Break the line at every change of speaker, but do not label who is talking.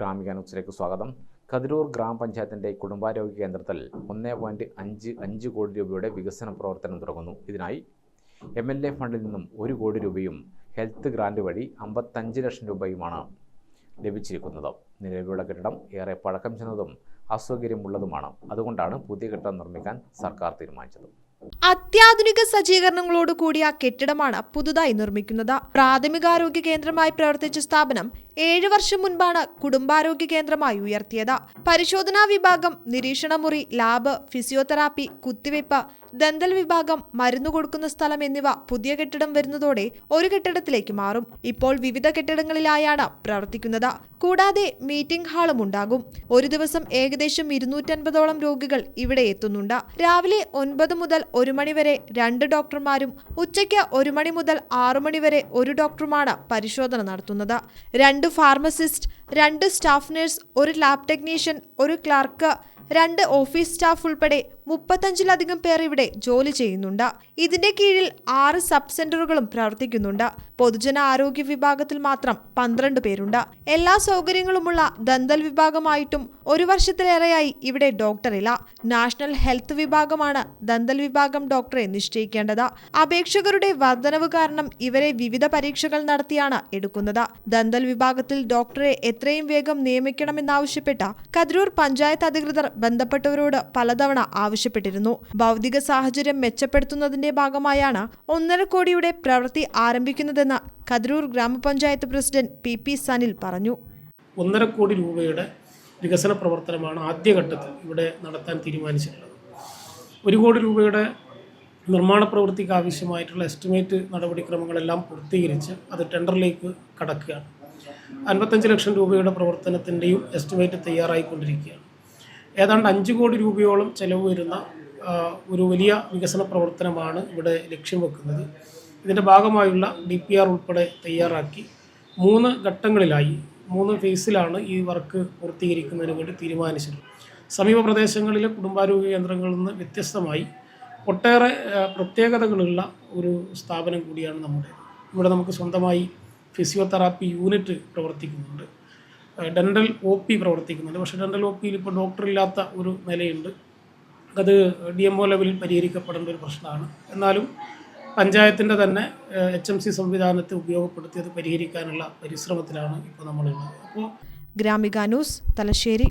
ഗ്രാമിക ന്യൂസിലേക്ക് സ്വാഗതം. കതിരൂർ ഗ്രാമപഞ്ചായത്തിന്റെ കുടുംബാരോഗ്യ കേന്ദ്രത്തിൽ ഒന്നേ പോയിന്റ് അഞ്ച് അഞ്ച് കോടി രൂപയുടെ വികസന പ്രവർത്തനം തുടങ്ങുന്നു. ഇതിനായി എം എൽ എ ഫണ്ടിൽ നിന്നും ഒരു കോടി രൂപയും ഹെൽത്ത് ഗ്രാൻഡ് വഴി അമ്പത്തഞ്ച് ലക്ഷം രൂപയുമാണ് ലഭിച്ചിരിക്കുന്നത്. നിലവിലുള്ള കെട്ടിടം ഏറെ പഴക്കം ചെന്നതും അസൗകര്യമുള്ളതുമാണ്. അതുകൊണ്ടാണ് പുതിയ കെട്ടിടം നിർമ്മിക്കാൻ സർക്കാർ തീരുമാനിച്ചത്.
അത്യാധുനിക സജ്ജീകരണങ്ങളോട് കൂടിയ കെട്ടിടമാണ് പുതുതായി നിർമ്മിക്കുന്നത്. പ്രാഥമികാരോഗ്യ കേന്ദ്രമായി പ്രവർത്തിച്ച സ്ഥാപനം ഏഴ് വർഷം മുൻപാണ് കുടുംബാരോഗ്യ കേന്ദ്രമായി ഉയർത്തിയത്. പരിശോധനാ വിഭാഗം നിരീക്ഷണമുറി ലാബ് ഫിസിയോതെറാപ്പി കുത്തിവയ്പ് ദന്തൽ വിഭാഗം മരുന്ന് കൊടുക്കുന്ന സ്ഥലം എന്നിവ പുതിയ കെട്ടിടം വരുന്നതോടെ ഒരു കെട്ടിടത്തിലേക്ക് മാറും. ഇപ്പോൾ വിവിധ കെട്ടിടങ്ങളിലായാണ് പ്രവർത്തിക്കുന്നത്. കൂടാതെ മീറ്റിംഗ് ഹാളും ഉണ്ടാകും. ഒരു ദിവസം ഏകദേശം ഇരുന്നൂറ്റൻപതോളം രോഗികൾ ഇവിടെ എത്തുന്നുണ്ട്. രാവിലെ ഒൻപത് മുതൽ ഒരു മണിവരെ രണ്ട് ഡോക്ടർമാരും ഉച്ചയ്ക്ക് ഒരു മണി മുതൽ ആറു മണിവരെ ഒരു ഡോക്ടറുമാണ് പരിശോധന നടത്തുന്നത്. രണ്ട് ഫാർമസിസ്റ്റ് രണ്ട് സ്റ്റാഫ് നഴ്സ് ഒരു ലാബ് ടെക്നീഷ്യൻ ഒരു ക്ലർക്ക് രണ്ട് ഓഫീസ് സ്റ്റാഫ് ഉൾപ്പെടെ മുപ്പത്തഞ്ചിലധികം പേർ ഇവിടെ ജോലി ചെയ്യുന്നുണ്ട്. ഇതിന്റെ കീഴിൽ ആറ് സബ് സെന്ററുകളും പ്രവർത്തിക്കുന്നുണ്ട്. പൊതുജന ആരോഗ്യ വിഭാഗത്തിൽ മാത്രം പന്ത്രണ്ട് പേരുണ്ട്. എല്ലാ സൗകര്യങ്ങളുമുള്ള ദന്തൽ വിഭാഗമായിട്ടും ഒരു വർഷത്തിലേറെയായി ഇവിടെ ഡോക്ടറില്ല നാഷണൽ ഹെൽത്ത് വിഭാഗമാണ് ദന്തൽ വിഭാഗം ഡോക്ടറെ നിശ്ചയിക്കേണ്ടത്. അപേക്ഷകരുടെ വർധനവ് കാരണം ഇവരെ വിവിധ പരീക്ഷകൾ നടത്തിയാണ് എടുക്കുന്നത്. ദന്തൽ വിഭാഗത്തിൽ ഡോക്ടറെ എത്രയും വേഗം നിയമിക്കണമെന്നാവശ്യപ്പെട്ട കതിരൂർ പഞ്ചായത്ത് അധികൃതർ ബന്ധപ്പെട്ടവരോട് പലതവണ ആവശ്യപ്പെട്ടിരുന്നു. ഭൗതിക സാഹചര്യം മെച്ചപ്പെടുത്തുന്നതിന്റെ ഭാഗമായാണ് ഒന്നര കോടിയുടെ പ്രവൃത്തി ആരംഭിക്കുന്നതെന്ന് കതിരൂർ ഗ്രാമപഞ്ചായത്ത് പ്രസിഡന്റ് പി പി സനിൽ പറഞ്ഞു.
ഒന്നര കോടി രൂപയുടെ വികസന പ്രവർത്തനമാണ് ആദ്യഘട്ടത്തിൽ ഇവിടെ നടത്താൻ തീരുമാനിച്ചിട്ടുള്ളത്. ഒരു കോടി രൂപയുടെ നിർമ്മാണ പ്രവൃത്തിക്ക് ആവശ്യമായിട്ടുള്ള എസ്റ്റിമേറ്റ് നടപടിക്രമങ്ങളെല്ലാം പൂർത്തീകരിച്ച് അത് ടെൻഡറിലേക്ക് കടക്കുകയാണ്. അൻപത്തഞ്ച് ലക്ഷം രൂപയുടെ പ്രവർത്തനത്തിന്റെയും എസ്റ്റിമേറ്റ് തയ്യാറായിക്കൊണ്ടിരിക്കുകയാണ്. ഏതാണ്ട് അഞ്ച് കോടി രൂപയോളം ചെലവ് വരുന്ന ഒരു വലിയ വികസന പ്രവർത്തനമാണ് ഇവിടെ ലക്ഷ്യം വെക്കുന്നത്. ഇതിന്റെ ഭാഗമായുള്ള ഡി പി ആർ ഉൾപ്പെടെ തയ്യാറാക്കി മൂന്ന് ഘട്ടങ്ങളിലായി മൂന്ന് ഫേസിലാണ് ഈ വർക്ക് പൂർത്തീകരിക്കുന്നതിന് വേണ്ടി തീരുമാനിച്ചിട്ടുള്ളത് സമീപ പ്രദേശങ്ങളിലെ കുടുംബാരോഗ്യ കേന്ദ്രങ്ങളിൽ നിന്ന് വ്യത്യസ്തമായി ഒട്ടേറെ പ്രത്യേകതകളുള്ള ഒരു സ്ഥാപനം കൂടിയാണ് നമ്മുടെ ഇവിടെ നമുക്ക് സ്വന്തമായി ഫിസിയോതെറാപ്പി യൂണിറ്റ് പ്രവർത്തിക്കുന്നുണ്ട്. ഡെന്റൽ ഒ പി പ്രവർത്തിക്കുന്നുണ്ട്. പക്ഷേ ഡെന്റൽ ഒ പിയിൽ ഇപ്പോൾ ഡോക്ടറില്ലാത്ത ഒരു നിലയുണ്ട്. അത് ഡി എം ഒ ലെവലിൽ പരിഹരിക്കപ്പെടേണ്ട ഒരു പ്രശ്നമാണ്. എന്നാലും പഞ്ചായത്തിന്റെ തന്നെ എച്ച് എം സി സംവിധാനത്തെ ഉപയോഗപ്പെടുത്തി അത് പരിഹരിക്കാനുള്ള പരിശ്രമത്തിലാണ് ഇപ്പോൾ നമ്മളുള്ളത്. അപ്പോൾ
ഗ്രാമിക ന്യൂസ് തലശ്ശേരി.